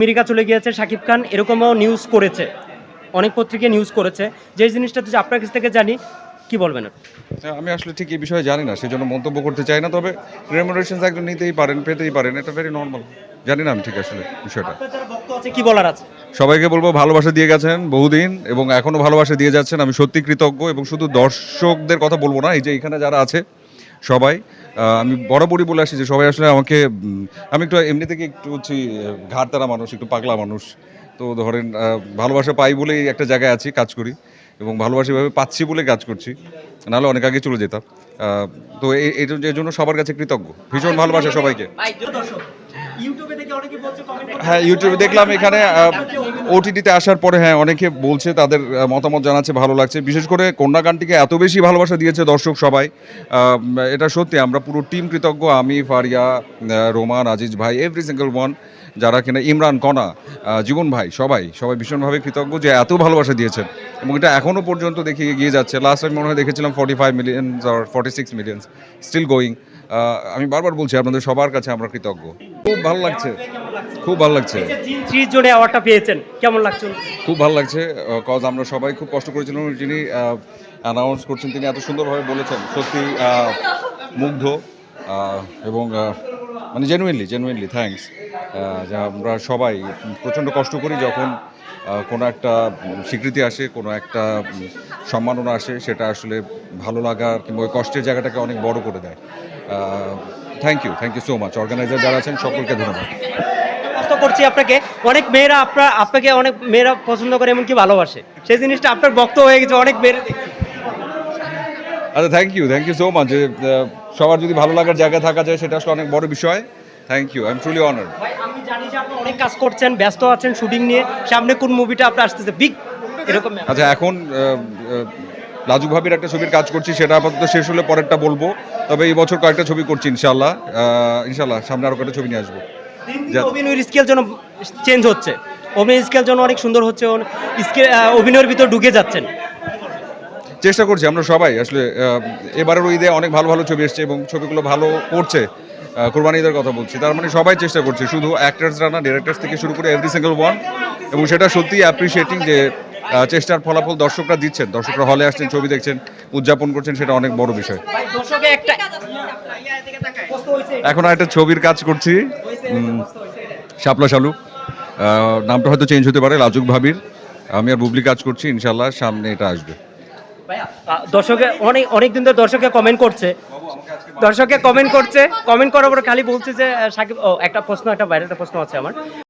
America চলে গিয়েছে শাকিব খান এরকমও নিউজ করেছে। অনেক পত্রিকা নিউজ করেছে। যে জিনিসটা যদি আপনার কাছ থেকে জানি কি বলবেন? হ্যাঁ, আমি আসলে ঠিক এই বিষয়ে জানি না সেজন্য মন্তব্য করতে চাই না তবে রেমুনারেশন একজন নিতেই পারেন পেতেই পারেন এটা ভেরি নর্মাল জানি না আমি ঠিক আসলে বিষয়টা। কি বলার আছে? সবাইকে বলব ভালোবাসা দিয়ে গেছেন বহুদিন এবং এখনও ভালোবাসা দিয়ে যাচ্ছেন আমি সত্যি কৃতজ্ঞ এবং শুধু দর্শকদের কথা বলব না এই যে এখানে যারা আছে সবাই আমি বরাবরই বলে আসি যে সবাই আসলে আমাকে আমি একটু এমনি থেকে একটু হচ্ছি ঘাটতারা মানুষ, একটু পাগলা মানুষ। তো ধরেন ভালোবাসা পাই বলেই একটা জায়গায় আছি, কাজ করি, এবং ভালোবাসা এভাবে পাচ্ছি বলে কাজ করছি, নাহলে অনেক আগে চলে যেতাম। তো এই জন্য সবার কাছে কৃতজ্ঞ। ভীষণ ভালোবাসা সবাইকে। হ্যাঁ ইউটিউবে দেখলাম এখানে ওটিটিতে আসার পরে হ্যাঁ অনেকে বলছে তাদের মতামত জানাচ্ছে ভালো লাগছে। বিশেষ করে কন্যা গানটিকে এত বেশি ভালোবাসা দিয়েছে দর্শক সবাই। এটা সত্যি আমরা পুরো টিম কৃতজ্ঞ আমি ফারিয়া রোমান আজিজ ভাই এভরি সিঙ্গেল ওয়ান যারা কিনা ইমরান কণা আহ, জীবন ভাই সবাই সবাই ভীষণভাবে কৃতজ্ঞ যে এত ভালোবাসা দিয়েছেন। এবং এটা এখনও পর্যন্ত দেখে এগিয়ে যাচ্ছে। লাস্ট টাইম মনে হয় দেখেছিলাম ফর্টি ফাইভ মিলিয়ন্স আর forty six millions still going আমি বারবার বলছি আপনাদের সবার কাছে আমরা কৃতজ্ঞ। খুব ভালো লাগছে। খুব ভালো লাগছে। জোনে অ্যাওয়ার্ডটা পেয়েছেন কেমন লাগছে খুব ভালো লাগছে কজ আমরা সবাই খুব কষ্ট করেছিলাম যিনি অ্যানাউন্স করছেন তিনি এত সুন্দরভাবে বলেছেন। সত্যি মুগ্ধ এবং মানে জেনুইনলি জেনুইনলি থ্যাঙ্কস যে আমরা সবাই প্রচণ্ড কষ্ট করি যখন কোনো একটা স্বীকৃতি আসে কোনো একটা সম্মাননা আসে সেটা আসলে ভালো লাগা কিংবা ওই কষ্টের জায়গাটাকে অনেক বড় করে দেয়। Thank you thank you so much organiser যারা আছেন সকলকে ধন্যবাদ। করছি আপনাকে। অনেক মেয়েরা আপনার আপনাকে অনেক মেয়েরা পছন্দ করে এমনকি ভালোবাসে। সেই জিনিসটা আপনার বক্তব্য হয়ে গেছে অনেক মেয়েরা আচ্ছা thank you thank you so much সবার যদি ভালো লাগার জায়গায় থাকা যায় সেটা আসলে অনেক বড় বিষয়। Thank you I am truly honoured ভাই আমি জানি যে আপনি অনেক কাজ করছেন ব্যস্ত আছেন শুটিং নিয়ে। সামনে কোন মুভিটা আপনার আসতেছে? বিগ এরকম। আচ্ছা এখন লাজু ভাবির একটা ছবির কাজ করছি সেটা আপাতত শেষ হলে পরেরটা বলব। তবে এই বছর কয়েকটা ছবি করছি ইনশাল্লাহ ইনশাল্লাহ সামনে আরও কয়েকটা ছবি নিয়ে আসব। অভিনয়ের স্কেল যেন চেঞ্জ হচ্ছে। অভিনয়ের স্কেল যেন অনেক সুন্দর হচ্ছে স্কেল অভিনয়ের ভিতর ঢুকে যাচ্ছেন। চেষ্টা করছি আমরা সবাই। আসলে এবারের ঈদে অনেক ভালো ভালো ছবি এসছে এবং ছবিগুলো ভালো করছে। আহ, কোরবানি ঈদের কথা বলছি। তার মানে সবাই চেষ্টা করছে শুধু অ্যাক্টার্সরা না ডিরেক্টর্স থেকে শুরু করে এভরি সিঙ্গেল ওয়ান এবং সেটা সত্যি অ্যাপ্রিসিয়েটিং যে চেষ্টার ফলাফল দর্শকরা দিচ্ছেন। দর্শকরা হলে আসছেন ছবি দেখছেন উদযাপন করছেন সেটা অনেক বড় বিষয়। ভাই একটা কষ্ট এখন একটা ছবির কাজ করছি। শাপলা শালু। নামটা হয়তো চেঞ্জ হতে পারে লাজুক ভাবির। আমি আর বুবলি কাজ করছি ইনশাল্লাহ সামনে এটা আসবে। দর্শকে অনেক অনেক দিন ধরে দর্শকে কমেন্ট করছে। দর্শকে কমেন্ট করছে। কমেন্ট করার পরে খালি বলছে যে সাকিব একটা প্রশ্ন একটা বাইরে একটা প্রশ্ন আছে আমার।